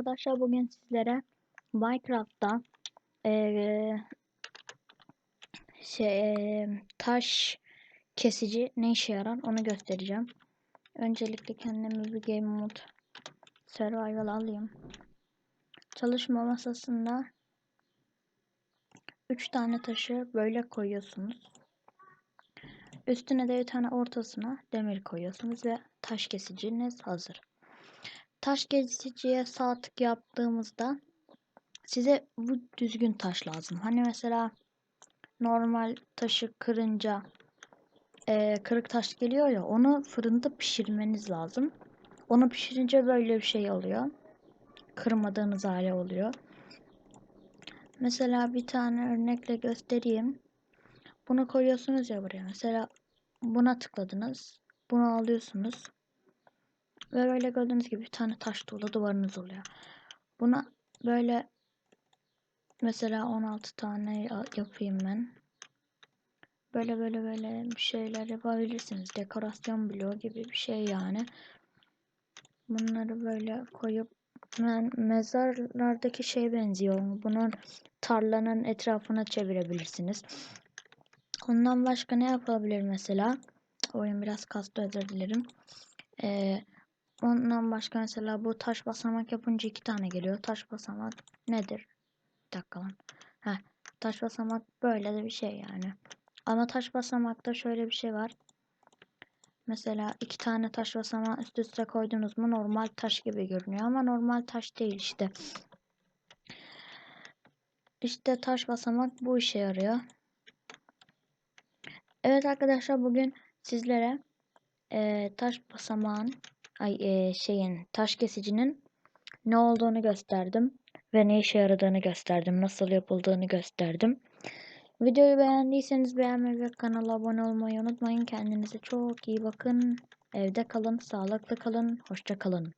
arkadaşlar bugün sizlere Minecraft'ta eee, şey eee, taş kesici ne işe yarar onu göstereceğim. Öncelikle kendime bir game mode survival alayım. Çalışma masasında 3 tane taşı böyle koyuyorsunuz. Üstüne de bir tane ortasına demir koyuyorsunuz ve taş kesiciniz hazır. Taş kesiciye sağ tık yaptığımızda size bu düzgün taş lazım. Hani mesela normal taşı kırınca e, kırık taş geliyor ya onu fırında pişirmeniz lazım. Onu pişirince böyle bir şey oluyor. Kırmadığınız hale oluyor. Mesela bir tane örnekle göstereyim. Bunu koyuyorsunuz ya buraya. Mesela buna tıkladınız. Bunu alıyorsunuz. Ve böyle gördüğünüz gibi bir tane taş tuğla duvarınız oluyor. Buna böyle mesela 16 tane yapayım ben. Böyle böyle böyle bir şeyler yapabilirsiniz. Dekorasyon bloğu gibi bir şey yani. Bunları böyle koyup ben mezarlardaki şey benziyor. Bunun tarlanın etrafına çevirebilirsiniz. Ondan başka ne yapabilir mesela? Oyun biraz kastı özür dilerim. Ee, ondan başka mesela bu taş basamak yapınca iki tane geliyor. Taş basamak nedir? Bir dakika lan. Heh, taş basamak böyle de bir şey yani. Ama taş basamakta şöyle bir şey var. Mesela iki tane taş basamağı üst üste koydunuz mu normal taş gibi görünüyor ama normal taş değil işte. İşte taş basamak bu işe yarıyor. Evet arkadaşlar bugün sizlere e, taş basamağın ay e, şeyin taş kesicinin ne olduğunu gösterdim ve ne işe yaradığını gösterdim. Nasıl yapıldığını gösterdim. Videoyu beğendiyseniz beğenmeyi ve kanala abone olmayı unutmayın. Kendinize çok iyi bakın. Evde kalın, sağlıklı kalın, hoşça kalın.